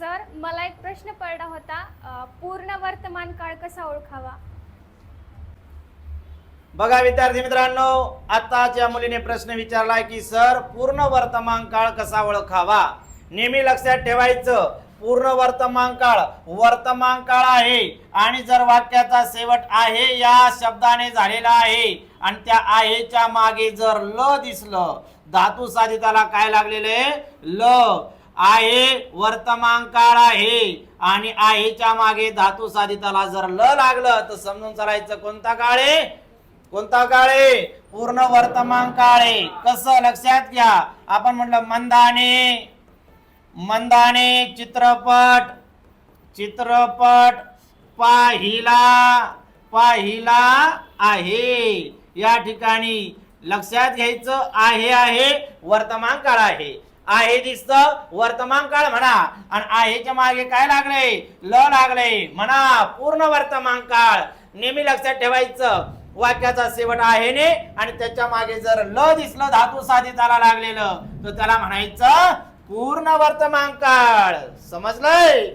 Sir मला एक प्रश्न पडला होता. पूर्ण वर्तमान काळ कसा ओळखावा? बघा विद्यार्थी मित्रांनो आताच्या मुलीने प्रश्न विचारलाय की सर पूर्ण वर्तमान काळ कसा ओळखावा? नेहमी लक्षात ठेवायचं पूर्ण वर्तमान काळ वर्तमान काळ आहे आणि जर वाक्याचा शेवट आहे या शब्दाने झालेला आहे आणि त्या आहेच्या मागे जर ल दिसलं धातू साधिताला काय लागलेलं आहे? ल. आहे वर्तमान काळ आहे. आणि आहेच्या मागे धातू साधिताला जर ल लागलं तर समजून चालायचं कोणता काळ आहे? कोणता काळ आहे? पूर्ण वर्तमान काळ आहे. कसं? लक्षात घ्या. आपण म्हटलं मंदाने. मंदाने चित्रपट चित्रपट पाहिला पाहिला आहे. या ठिकाणी लक्षात घ्यायचं आहे आहे. वर्तमान काळ आहे. आहे दिसत वर्तमान काळ म्हणा. आणि आहेच्या मागे काय लागले ल लागले म्हणा पूर्ण वर्तमान काळ. नेहमी लक्षात ठेवायचं वाक्याचा शेवट आहे ने आणि त्याच्यामागे जर ल दिसलं धातू साधिताला लागलेलं तर त्याला म्हणायचं पूर्ण वर्तमान काळ. समजलंय?